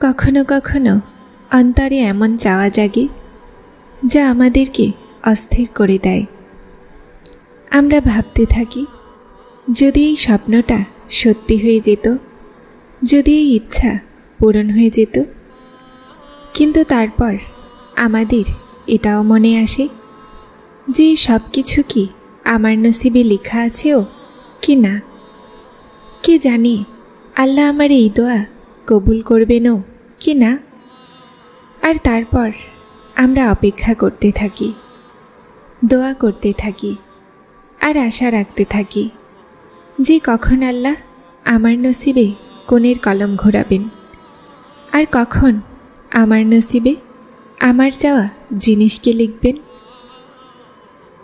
কখনো কখনো অন্তরে এমন চাওয়া জাগে, যা আমাদেরকে অস্থির করে দেয়। আমরা ভাবতে থাকি, যদি এই স্বপ্নটা সত্যি হয়ে যেত, যদি এই ইচ্ছা পূরণ হয়ে যেত, কিন্তু তারপর আমাদের এটাও মনে আসে যে সব কিছু কি আমার নসিবে লেখা আছেও কি না। কে জানে, আল্লাহ আমার এই দোয়া কবুল করবেনও? কি না? আর তারপর আমরা অপেক্ষা করতে থাকি, দোয়া করতে থাকি, আর আশা রাখতে থাকি যে কখন আল্লাহ আমার নসিবে কোণের কলম ঘোরাবেন, আর কখন আমার নসিবে আমার চাওয়া জিনিসকে লিখবেন।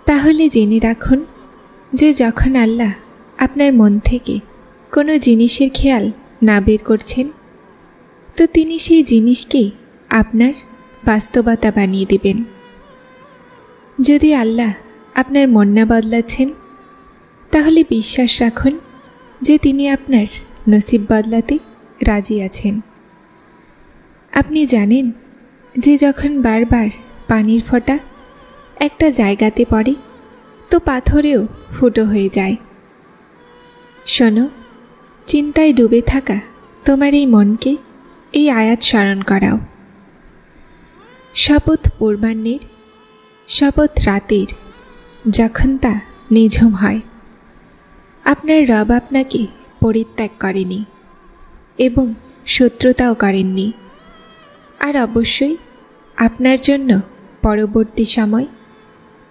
তাহলে জেনে রাখুন যে যখন আল্লাহ আপনার মন থেকে কোনো জিনিসের খেয়াল না বের করছেন তো তিনি সেই জিনিসকে আপনার বাস্তবতা বানিয়ে দেবেন। যদি আল্লাহ আপনার মন না বদলাচ্ছেন, তাহলে বিশ্বাস রাখুন যে তিনি আপনার নসিব বদলাতে রাজি আছেন। আপনি জানেন যে যখন বারবার পানির ফোঁটা একটা জায়গাতে পড়ে, তো পাথরেও ফুটো হয়ে যায়। শোনো, চিন্তায় ডুবে থাকা তোমার এই মনকে এই আয়াত স্মরণ করাও। শপথ পূর্বাহ্নের, শপথ রাতের, যখন তা নিঝুম হয়, আপনার রব আপনাকে পরিত্যাগ করেনি এবং শত্রুতাও করেননি। আর অবশ্যই আপনার জন্য পরবর্তী সময়,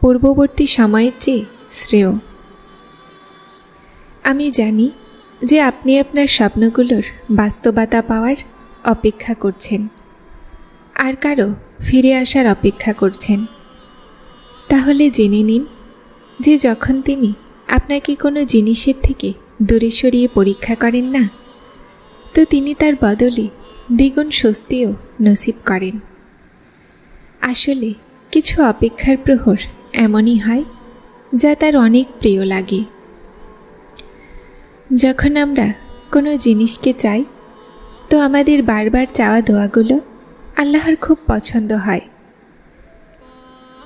পূর্ববর্তী সময়ের চেয়ে শ্রেয়। আমি জানি যে আপনি আপনার স্বপ্নগুলোর বাস্তবতা পাওয়ার অপেক্ষা করছেন। আর কারও ফিরে আসার অপেক্ষা করছেন। তাহলে জেনে নিন যে যখন তিনি আপনাকে কোনো জিনিসের থেকে দূরে সরিয়ে পরীক্ষা করেন না, তো তিনি তার বদলে দ্বিগুণ স্বস্তিও নসিব করেন। আসলে কিছু অপেক্ষার প্রহর এমনই হয় যা তার অনেক প্রিয় লাগে। যখন আমরা কোনো জিনিসকে চাই তো আমাদের বারবার চাওয়া দোয়াগুলো আল্লাহর খুব পছন্দ হয়।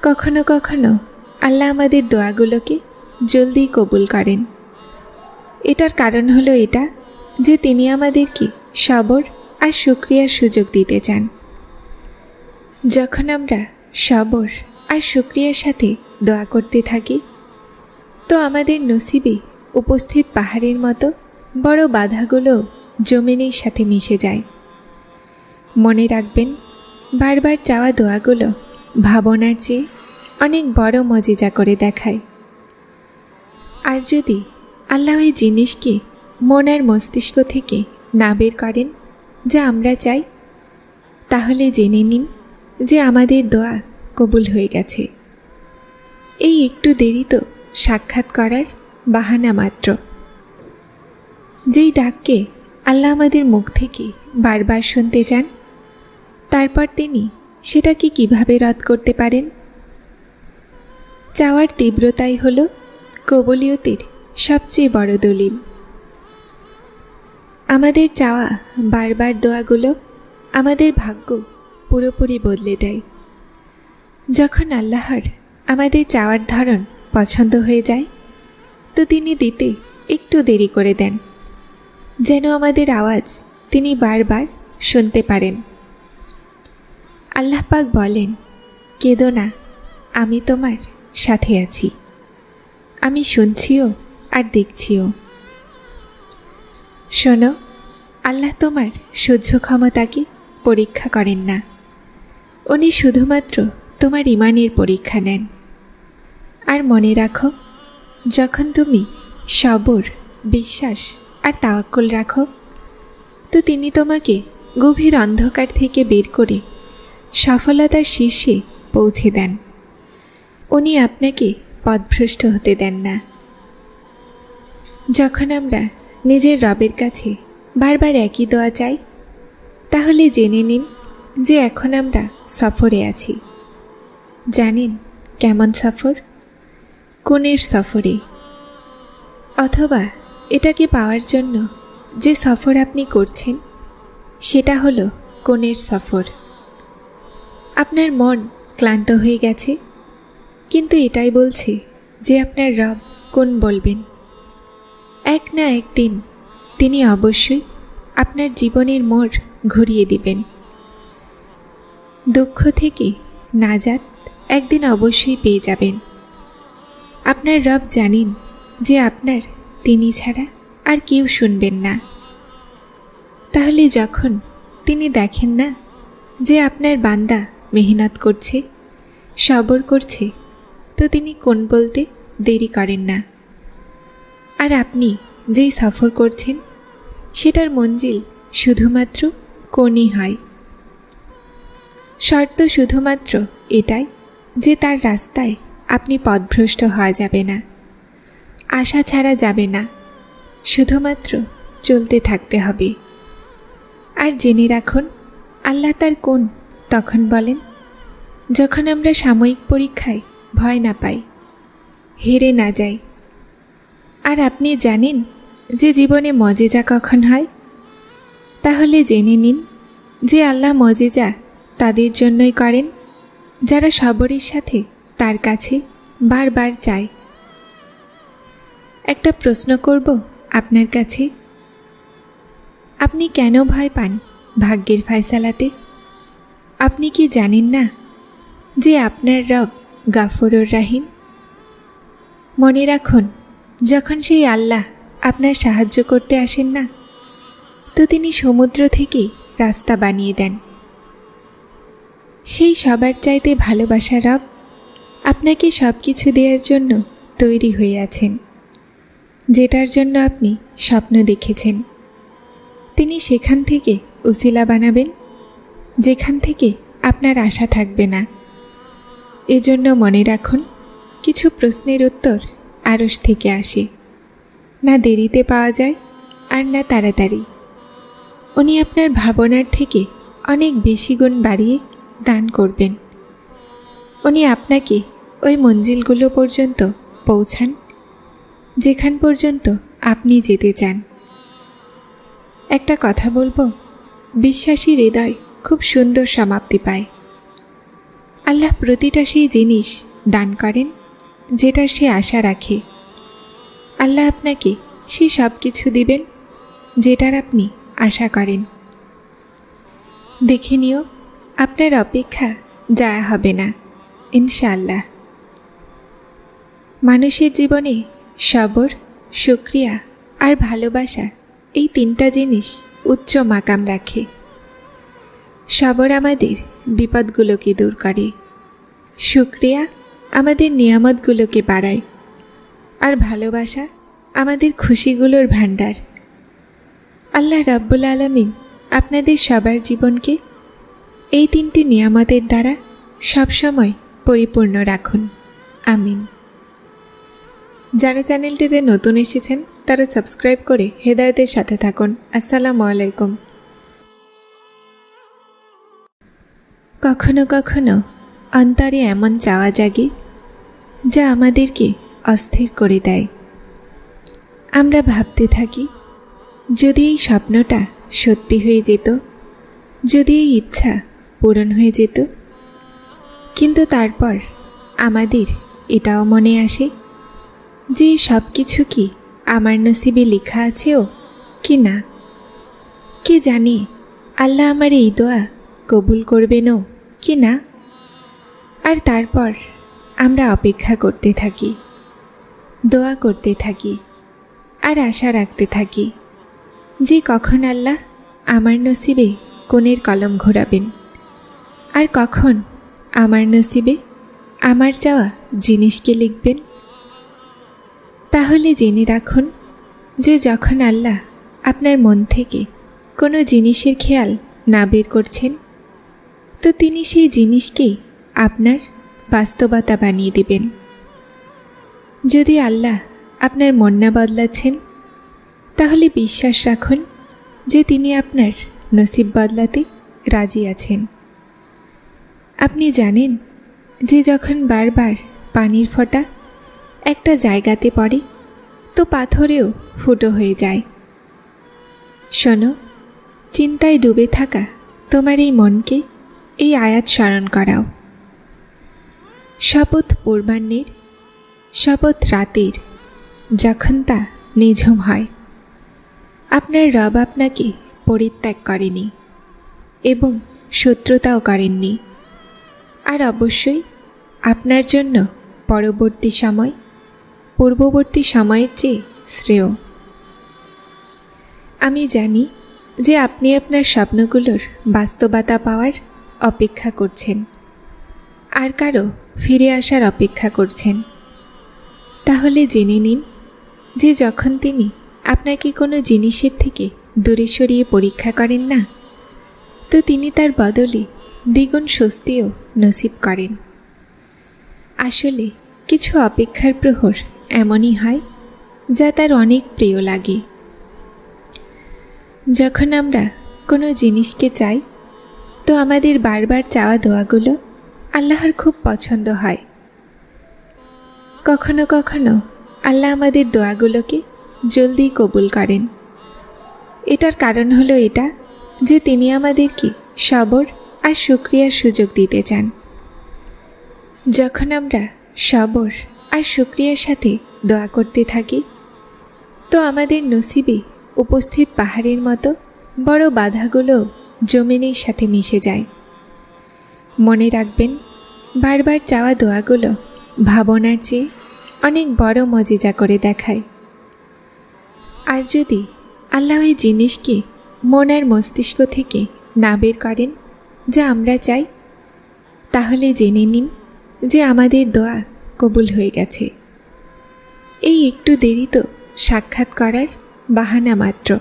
কখনো কখনো আল্লাহ আমাদের দোয়াগুলোকে জলদি কবুল করেন। এটার কারণ হলো এটা যে তিনি আমাদেরকে সবর আর সুক্রিয়ার সুযোগ দিতে চান। যখন আমরা সবর আর সুক্রিয়ার সাথে দোয়া করতে থাকি, তো আমাদের নসিবে উপস্থিত পাহাড়ের মতো বড় বাধাগুলো জমিনের সাথে মিশে যায়। মনে রাখবেন, বারবার চাওয়া দোয়াগুলো ভাবনার চেয়ে অনেক বড় মজিজা করে দেখায়। আর যদি আল্লাহ ওই জিনিসকে মন আর মস্তিষ্ক থেকে না বের করেন যা আমরা চাই, তাহলে জেনে নিন যে আমাদের দোয়া কবুল হয়ে গেছে। এই একটু দেরি তো সাক্ষাৎ করার বাহানা মাত্র। যেই ডাককে আল্লাহ আমাদের মুখ থেকে বারবার শুনতে চান। তারপর তিনি সেটাকে কীভাবে রদ করতে পারেন? চাওয়ার তীব্রতাই হল কবলিয়তের সবচেয়ে বড় দলিল। আমাদের চাওয়া বারবার দোয়াগুলো আমাদের ভাগ্য পুরোপুরি বদলে দেয়। যখন আল্লাহর আমাদের চাওয়ার ধরন পছন্দ হয়ে যায়, তো তিনি দিতে একটু দেরি করে দেন। যেন আমাদের আওয়াজ তিনি বারবার শুনতে পারেন। আল্লাহ পাক বলেন, কেঁদো না, আমি তোমার সাথে আছি। আমি শুনছিও আর দেখছিও। শোনো, আল্লাহ তোমার সহ্য ক্ষমতাকে পরীক্ষা করেন না। উনি শুধুমাত্র তোমার ইমানের পরীক্ষা নেন। আর মনে রাখো, যখন তুমি সবর, বিশ্বাস আর তাওয়াক্কুল রাখো। তো তিনি তোমাকে গভীর অন্ধকার থেকে বের করে সফলতার শীর্ষে পৌঁছে দেন। উনি আপনাকে পদভ্রষ্ট হতে দেন না। যখন আমরা নিজের রবের কাছে বারবার একই দোয়া চাই, তাহলে জেনে নিন যে এখন আমরা সফরে আছি। জানেন কেমন সফর? কোনের সফরে। অথবা এটাকে পাওয়ার জন্য যে সফর আপনি করছেন? সেটা হলো কোণের সফর। আপনার মন ক্লান্ত হয়ে গেছে, কিন্তু এটাই বলছে যে আপনার রব কোন বলবেন। এক না একদিন তিনি অবশ্যই আপনার জীবনের মোড় ঘুরিয়ে দিবেন। দুঃখ থেকে নাজাত একদিন অবশ্যই পেয়ে যাবেন। আপনার রব জানেন যে আপনার তিনি ছাড়া আর কেউ শুনবেন না। তাহলে যখন তিনি দেখেন না যে আপনার বান্দা মেহনত করছে, সবর করছে, তো তিনি কোন বলতে দেরি করেন না। আর আপনি যেই সফর করছেন, সেটার মঞ্জিল শুধুমাত্র কোনই হয়? শর্ত শুধুমাত্র এটাই যে তার রাস্তায় আপনি পথভ্রষ্ট হওয়া যাবে না। আশা ছাড়া যাবে না। শুধুমাত্র চলতে থাকতে হবে। আর জেনে রাখুন, আল্লাহ তার কোন, তখন বলেন, যখন আমরা সাময়িক পরীক্ষায় ভয় না পাই, হেরে না যাই। আর আপনি জানেন যে জীবনে মজেজা কখন হয়? তাহলে জেনে নিন যে আল্লাহ মজেজা তাদের জন্যই করেন, যারা সবরের সাথে তার কাছে বারবার চায় একটা প্রশ্ন করব আপনার কাছে? আপনি কেন ভয় পান ভাগ্যের ফায়সালাতে? আপনি কি জানেন না যে আপনার রব গাফরুর রাহিম? মনে রাখুন, যখন সেই আল্লাহ আপনার সাহায্য করতে আসেন না, তো তিনি সমুদ্র থেকে রাস্তা বানিয়ে দেন। সেই সবার চাইতে ভালোবাসা রব আপনাকে সব কিছু দেওয়ার জন্য তৈরি হয়ে আছেন। যেটার জন্য আপনি স্বপ্ন দেখেছেন। তিনি সেখান থেকে উসিলা বানাবেন, যেখান থেকে আপনার আশা থাকবে না। এজন্য মনে রাখুন, কিছু প্রশ্নের উত্তর আরস থেকে আসে। না দেরিতে পাওয়া যায় আর না তাড়াতাড়ি। উনি আপনার ভাবনার থেকে অনেক বেশি গুণ বাড়িয়ে দান করবেন। উনি আপনাকে ওই মঞ্জিলগুলো পর্যন্ত পৌঁছান। যেখান পর্যন্ত আপনি যেতে চান। একটা কথা বলব, বিশ্বাসী হৃদয় খুব সুন্দর সমাপ্তি পায়। আল্লাহ প্রতিটা সেই জিনিস দান করেন, যেটা সে আশা রাখে। আল্লাহ আপনাকে সে সব কিছু দিবেন, যেটার আপনি আশা করেন। দেখে নিও, আপনার অপেক্ষা যা হবে না ইনশাল্লাহ মানুষের জীবনে সবর সুক্রিয়া আর ভালোবাসা, এই তিনটা জিনিস উচ্চ মাকাম রাখে। সবর আমাদের বিপদগুলোকে দূর করে। সুক্রিয়া আমাদের নিয়ামতগুলোকে বাড়ায়। আর ভালোবাসা আমাদের খুশিগুলোর ভাণ্ডার। আল্লাহ রাব্বুল আলমিন আপনাদের সবার জীবনকে এই তিনটি নিয়ামতের দ্বারা সবসময় পরিপূর্ণ রাখুন। আমিন। যারা চ্যানেলটিতে নতুন এসেছেন, তারা সাবস্ক্রাইব করে হেদায়তের সাথে থাকুন। আসসালামু আলাইকুম। কখনো কখনো অন্তরে এমন চাওয়া জাগে, যা আমাদেরকে অস্থির করে দেয়। আমরা ভাবতে থাকি, যদি এই স্বপ্নটা সত্যি হয়ে যেত, যদি এই ইচ্ছা পূরণ হয়ে যেত, কিন্তু তারপর আমাদের এটাও মনে আসে যে সব কিছু কি আমার নসিবে লেখা আছেও কি না? কে জানে? আল্লাহ আমার এই দোয়া কবুল করবেনও কি না? আর তারপর আমরা অপেক্ষা করতে থাকি, দোয়া করতে থাকি, আর আশা রাখতে থাকি যে কখন আল্লাহ আমার নসিবে কোণের কলম ঘোরাবেন, আর কখন আমার নসিবে আমার চাওয়া জিনিসকে লিখবেন। তাহলে জেনে রাখুন যে যখন আল্লাহ আপনার মন থেকে কোনো জিনিসের খেয়াল না বের করছেন, তো তিনি সেই জিনিসকেই আপনার বাস্তবতা বানিয়ে দেবেন। যদি আল্লাহ আপনার মন না বদলাচ্ছেন, তাহলে বিশ্বাস রাখুন যে তিনি আপনার নসিব বদলাতে রাজি আছেন। আপনি জানেন যে যখন বারবার পানির ফোঁটা একটা জায়গাতে পড়ে, তো পাথরেও ফুটো হয়ে যায়। শোনো, চিন্তায় ডুবে থাকা তোমার এই মনকে এই আয়াত স্মরণ করাও। শপথ পূর্বাহ্নের, শপথ রাতের যখন তা নিঝুম হয়, আপনার রব আপনাকে পরিত্যাগ করেনি এবং শত্রুতাও করেননি। আর অবশ্যই আপনার জন্য পরবর্তী সময় পূর্ববর্তী সময়ের চেয়ে শ্রেয়। আমি জানি যে আপনি আপনার স্বপ্নগুলোর বাস্তবতা পাওয়ার অপেক্ষা করছেন, আর কারও ফিরে আসার অপেক্ষা করছেন। তাহলে জেনে নিন যে যখন তিনি আপনাকে কোনো জিনিসের থেকে দূরে সরিয়ে পরীক্ষা করেন না, তো তিনি তার বদলে দ্বিগুণ স্বস্তিও নসিব করেন। আসলে কিছু অপেক্ষার প্রহর এমনই হয় যা তার অনেক প্রিয় লাগে। যখন আমরা কোনো জিনিসকে চাই, তো আমাদের বারবার চাওয়া দোয়াগুলো আল্লাহর খুব পছন্দ হয়। কখনো কখনো আল্লাহ আমাদের দোয়াগুলোকে জলদি কবুল করেন। এটার কারণ হলো এটা যে তিনি আমাদেরকে সবর আর সুক্রিয়ার সুযোগ দিতে চান। যখন আমরা সবর আর সুক্রিয়ার সাথে দোয়া করতে থাকি। তো আমাদের নসিবে উপস্থিত পাহাড়ের মতো বড় বাধাগুলো জমিনের সাথে মিশে যায়। মনে রাখবেন, বারবার চাওয়া দোয়াগুলো ভাবনার চেয়ে অনেক বড় মজিজা করে দেখায়। আর যদি আল্লাহ ওই জিনিসকে মন আর মস্তিষ্ক থেকে না বের করেন যা আমরা চাই, তাহলে জেনে নিন যে আমাদের দোয়া কবুল হয়ে গেছে। এই একটু দেরি তো, সাক্ষাৎ করার বাহানা মাত্র।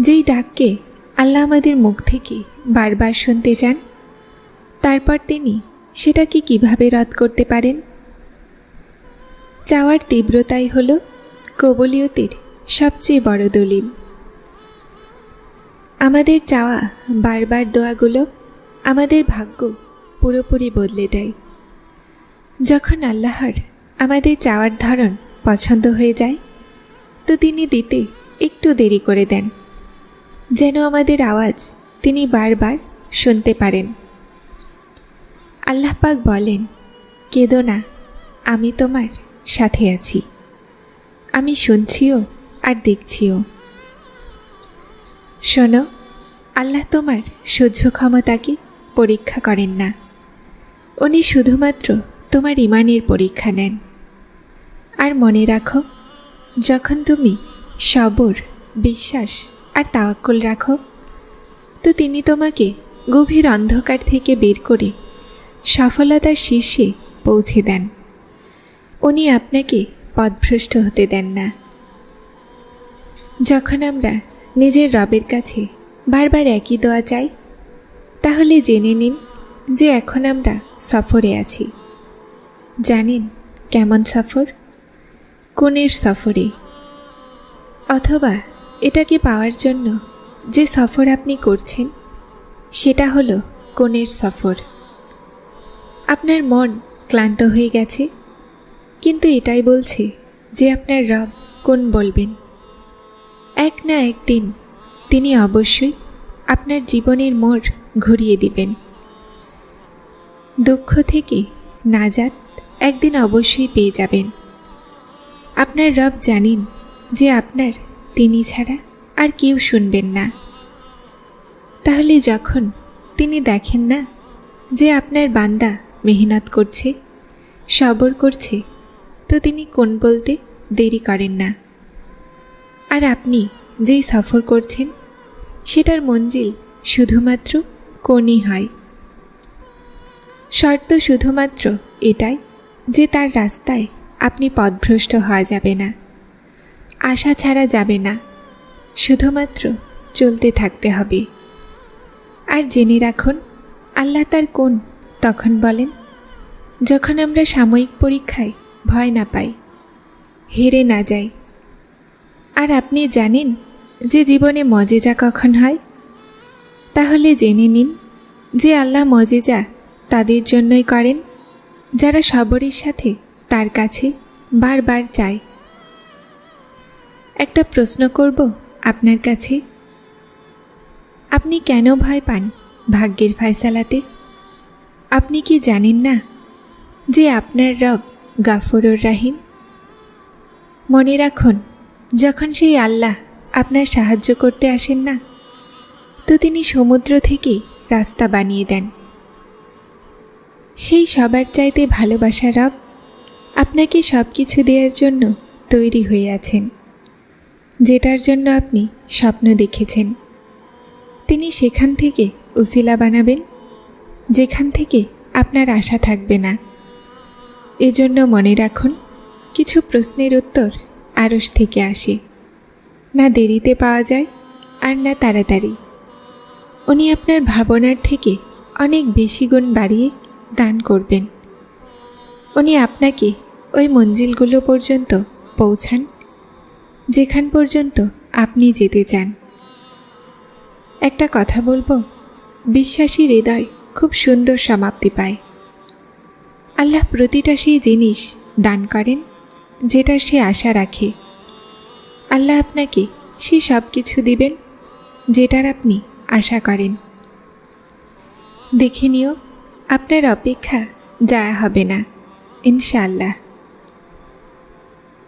যেই ডাককে আল্লাহ আমাদের মুখ থেকে বারবার শুনতে চান, তারপর তিনি সেটাকে কীভাবে রদ করতে পারেন? চাওয়ার তীব্রতাই হল কবলিয়তের সবচেয়ে বড় দলিল। আমাদের চাওয়া বারবার দোয়াগুলো আমাদের ভাগ্য পুরোপুরি বদলে দেয়। যখন আল্লাহর আমাদের চাওয়ার ধরন পছন্দ হয়ে যায়, তো তিনি দিতে একটু দেরি করে দেন। যেন আমাদের আওয়াজ তিনি বারবার শুনতে পারেন। আল্লাহ পাক বলেন, কেঁদো না, আমি তোমার সাথে আছি। আমি শুনছিও আর দেখছিও। শোনো, আল্লাহ তোমার সহ্য ক্ষমতাকে পরীক্ষা করেন না। উনি শুধুমাত্র তোমার ইমানের পরীক্ষা নেন। আর মনে রাখো, যখন তুমি সবর, বিশ্বাস আর তাওয়াক্কুল রাখো, তো তিনি তোমাকে গভীর অন্ধকার থেকে বের করে সফলতার শীর্ষে পৌঁছে দেন। উনি আপনাকে পদভ্রষ্ট হতে দেন না। যখন আমরা নিজের রবের কাছে বারবার একই দোয়া চাই, তাহলে জেনে নিন যে এখন আমরা সফরে আছি। জানেন কেমন সফর? কোনের সফরে। অথবা এটাকে পাওয়ার জন্য যে সফর আপনি করছেন? সেটা হলো কোনের সফর। আপনার মন ক্লান্ত হয়ে গেছে, কিন্তু এটাই বলছে যে আপনার রব কোন বলবেন। এক না একদিন তিনি অবশ্যই আপনার জীবনের মোড় ঘুরিয়ে দিবেন। দুঃখ থেকে নাজাত একদিন অবশ্যই পেয়ে যাবেন। আপনার রব জানেন যে আপনার, তিনি ছাড়া আর কেউ শুনবেন না। তাহলে যখন তিনি দেখেন না যে আপনার বান্দা মেহনত করছে, সবর করছে, তো তিনি কোন বলতে দেরি করেন না। আর আপনি যেই সফর করছেন, সেটার মঞ্জিল শুধুমাত্র কোনই হয়। শর্ত শুধুমাত্র এটাই যে তার রাস্তায় আপনি পথভ্রষ্ট হওয়া যাবে না। আশা ছাড়া যাবে না। শুধুমাত্র চলতে থাকতে হবে। আর জেনে রাখুন, আল্লাহ তার কোন তখন বলেন, যখন আমরা সাময়িক পরীক্ষায় ভয় না পাই, হেরে না যাই। আর আপনি জানেন যে জীবনে মজেজা কখন হয়? তাহলে জেনে নিন যে আল্লাহ মজেজা তাদের জন্যই করেন যারা সবরের সাথে তার কাছে বারবার চায় একটা প্রশ্ন করব আপনার কাছে। আপনি কেন ভয় পান ভাগ্যের ফয়সালাতে? আপনি কি জানেন না যে আপনার রব গাফরুর রাহিম? মনে রাখুন, যখন সেই আল্লাহ আপনার সাহায্য করতে আসেন না, তো তিনি সমুদ্র থেকে রাস্তা বানিয়ে দেন। সেই সবার চাইতে ভালোবাসা রব আপনাকে সব কিছু দেওয়ার জন্য তৈরি হয়ে আছেন। যেটার জন্য আপনি স্বপ্ন দেখেছেন। তিনি সেখান থেকে উসিলা বানাবেন, যেখান থেকে আপনার আশা থাকবে না। এজন্য মনে রাখুন, কিছু প্রশ্নের উত্তর আড়স থেকে আসে। না দেরিতে পাওয়া যায় আর না তাড়াতাড়ি। উনি আপনার ভাবনার থেকে অনেক বেশি গুণ বাড়িয়ে দান করবেন। উনি আপনাকে ওই মঞ্জিলগুলো পর্যন্ত পৌঁছান, যেখান পর্যন্ত আপনি যেতে চান। একটা কথা বলব বিশ্বাসী হৃদয় খুব সুন্দর সমাপ্তি পায়। আল্লাহ প্রতিটা সেই জিনিস দান করেন, যেটা সে আশা রাখে। আল্লাহ আপনাকে সে সব কিছু দিবেন, যেটার আপনি আশা করেন। দেখে নিও আপনার অপেক্ষা যা হবে না ইনশাল্লাহ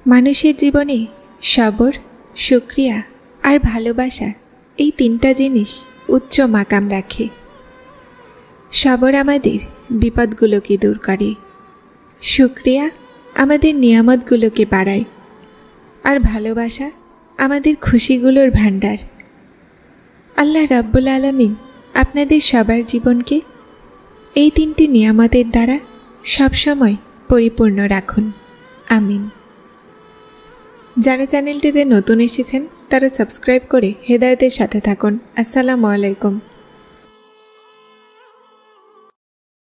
মানুষের জীবনে সবর সুক্রিয়া আর ভালোবাসা এই তিনটা জিনিস উচ্চ মাকাম রাখে। সবর আমাদের বিপদগুলোকে দূর করে সুক্রিয়া আমাদের নিয়ামতগুলোকে বাড়ায় আর ভালোবাসা আমাদের খুশিগুলোর ভাণ্ডার। আল্লাহ রাব্বুল আলমিন আপনাদের সবার জীবনকে এই তিনটি নিয়ামতের দ্বারা সবসময় পরিপূর্ণ রাখুন। আমিন। যারা চ্যানেলটিতে নতুন এসেছেন, তারা সাবস্ক্রাইব করে হেদায়তের সাথে থাকুন। আসসালামু আলাইকুম।